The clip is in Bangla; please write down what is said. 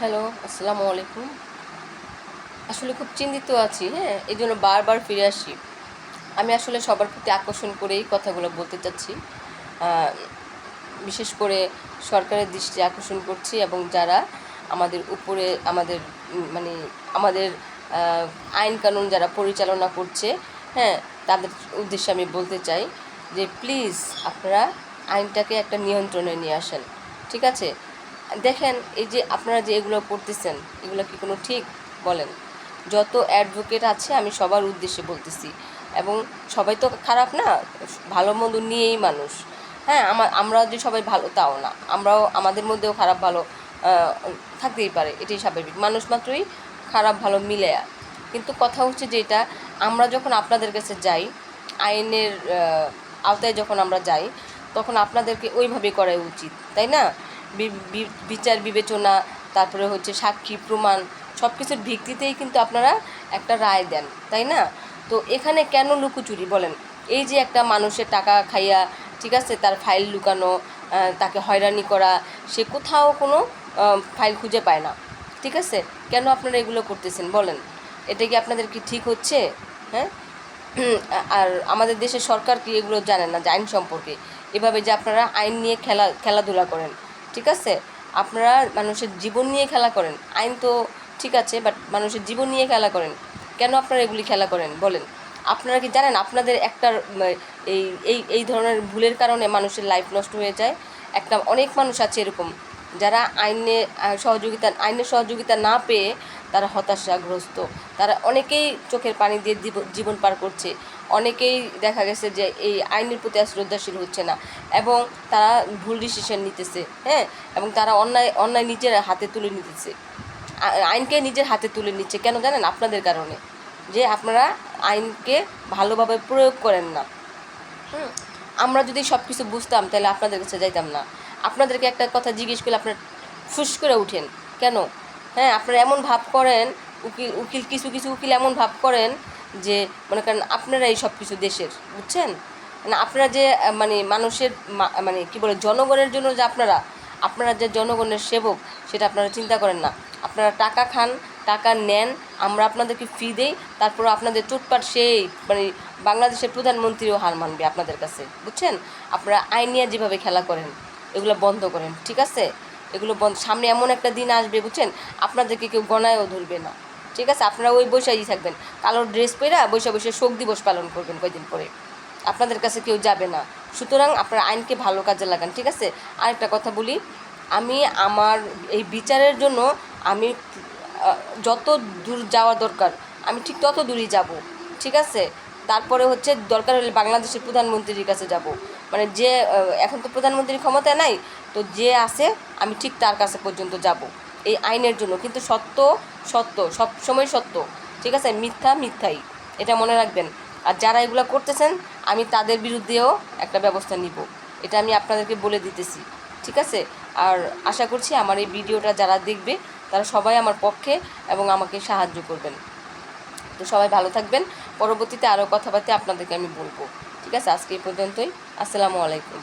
হ্যালো আসসালামু আলাইকুম আসলে খুব চিন্তিত আছি হ্যাঁ? এই জন্য বারবার ফিরে আসি। আমি আসলে সবার প্রতি আকর্ষণ করেই কথাগুলো বলতে চাচ্ছি। বিশেষ করে সরকারের দৃষ্টি আকর্ষণ করছি এবং যারা আমাদের উপরে, আমাদের মানে আমাদের আইন কানুন যারা পরিচালনা করছে হ্যাঁ? তাদের উদ্দেশ্যে আমি বলতে চাই যে প্লিজ আপনারা আইনটাকে একটা নিয়ন্ত্রণে নিয়ে আসেন। ঠিক আছে? দেখেন, এই যে আপনারা যে এগুলো করতেছেন এগুলো কি কোনো ঠিক? বলেন। যত অ্যাডভোকেট আছে, আমি সবার উদ্দেশ্যে বলতেছি। এবং সবাই তো খারাপ না? ভালো মন্দ নিয়েই মানুষ। হ্যাঁ আমার আমরা যে সবাই ভালো, তাও না। আমরাও, আমাদের মধ্যেও খারাপ, ভালো থাকতেই পারে। এটাই স্বাভাবিক। মানুষ মাত্রই খারাপ, ভালো মিলে। কিন্তু কথা হচ্ছে যে এটা, আমরা যখন আপনাদের কাছে যাই, আইনের আওতায় যখন আমরা যাই, তখন আপনাদেরকে ওইভাবে করাই উচিত, তাই না? বিচার বিবেচনা, তারপরে হচ্ছে সাক্ষী প্রমাণ সব কিছুর ভিত্তিতেই কিন্তু আপনারা একটা রায় দেন, তাই না? তো এখানে কেন লুকোচুরি বলেন? এই যে একটা মানুষের টাকা খাইয়া, ঠিক আছে, তার ফাইল লুকানো তাকে হয়রানি করা, সে কোথাও কোনো ফাইল খুঁজে পায় না, ঠিক আছে? কেন আপনারা এগুলো করতেছেন বলেন? এটা কি আপনাদের কি ঠিক হচ্ছে? হ্যাঁ? আর আমাদের দেশের সরকার কি এগুলো জানে না, যে আইন সম্পর্কে? এভাবে যে আপনারা আইন নিয়ে খেলা, খেলাধুলা করেন ঠিক আছে? আপনারা মানুষের জীবন নিয়ে খেলা করেন। আইন তো ঠিক আছে বাট মানুষের জীবন নিয়ে খেলা করেন। কেন আপনারা এগুলি খেলা করেন? বলেন। আপনারা কি জানেন আপনাদের একটা এই এই এই ধরনের ভুলের কারণে মানুষের লাইফ নষ্ট হয়ে যায়? একটা, অনেক মানুষ আছে এরকম, যারা আইনে সহযোগিতা, আইনের সহযোগিতা না পেয়ে তারা হতাশাগ্রস্ত। তারা অনেকেই চোখের পানি দিয়ে জীবন পার করছে। অনেকেই দেখা গেছে যে এই আইনের প্রতি শ্রদ্ধাশীল হচ্ছে না এবং তারা ভুল ডিসিশন নিতেছে হ্যাঁ? এবং তারা অন্যায় অন্যায় নিজের হাতে তুলে নিতেছে। আইনকে নিজের হাতে তুলে নিচ্ছে। কেন জানেন? আপনাদের কারণে। যে আপনারা আইনকে ভালোভাবে প্রয়োগ করেন না। আমরা যদি সব কিছু বুঝতাম, তাহলে আপনাদের কাছে যাইতাম না। আপনাদেরকে একটা কথা জিজ্ঞেস করলে আপনার ফুস করে উঠেন। কেন? হ্যাঁ আপনারা এমন ভাব করেন, উকিল উকিল, কিছু কিছু উকিল এমন ভাব করেন যে, মনে করেন আপনারাই সব কিছু দেশের, বুঝছেন? মানে আপনারা যে মানে মানুষের মানে কি বলে, জনগণের জন্য যে আপনারা আপনারা যে জনগণের সেবক, সেটা আপনারা চিন্তা করেন না। আপনারা টাকা খান, টাকা নেন, আমরা আপনাদেরকে ফি দেই, তারপর আপনাদের চুটপাট সেই মানে বাংলাদেশের প্রধানমন্ত্রীও হার মানবে আপনাদের কাছে, বুঝছেন? আপনারা আইনিয়া যেভাবে খেলা করেন, এগুলো বন্ধ করেন, ঠিক আছে? এগুলো বন্ধ। সামনে এমন একটা দিন আসবে, বুঝছেন? আপনাদেরকে কেউ গণায়ও ধরবে না। ঠিক আছে? আপনারা ওই বৈশাখী থাকবেন। কালো ড্রেস পরে বৈশা বসে শোক দিবস পালন করবেন কয়দিন পরে। আপনাদের কাছে কেউ যাবে না। সুতরাং আপনার আইনকে ভালো কাজে লাগান, ঠিক আছে? আরেকটা কথা বলি, আমি আমার এই বিচারের জন্য আমি যত দূর যাওয়া দরকার, আমি ঠিক তত দূরই যাব, ঠিক আছে? তারপরে হচ্ছে দরকার হলে বাংলাদেশের প্রধানমন্ত্রীর কাছে যাব। মানে যে এখন তো প্রধানমন্ত্রীর ক্ষমতা নাই, তো যে আছে, আমি ঠিক তার কাছে পর্যন্ত যাব। এই আইনের জন্য। কিন্তু সত্য সত্য, সব সময় সত্য। ঠিক আছে? মিথ্যা, মিথ্যাই। এটা মনে রাখবেন। আর যারা এগুলো করতেছেন, আমি তাদের বিরুদ্ধেও একটা ব্যবস্থা নিব। এটা আমি আপনাদেরকে বলে দিতেছি। ঠিক আছে? আর আশা করছি আমার এই ভিডিওটা যারা দেখবে, তারা সবাই আমার পক্ষে এবং আমাকে সাহায্য করবেন। তো সবাই ভালো থাকবেন। পরবর্তীতে আরও কথাবার্তা আপনাদেরকে আমি বলব। ঠিক আছে আজকে এই পর্যন্তই। আসসালামু আলাইকুম।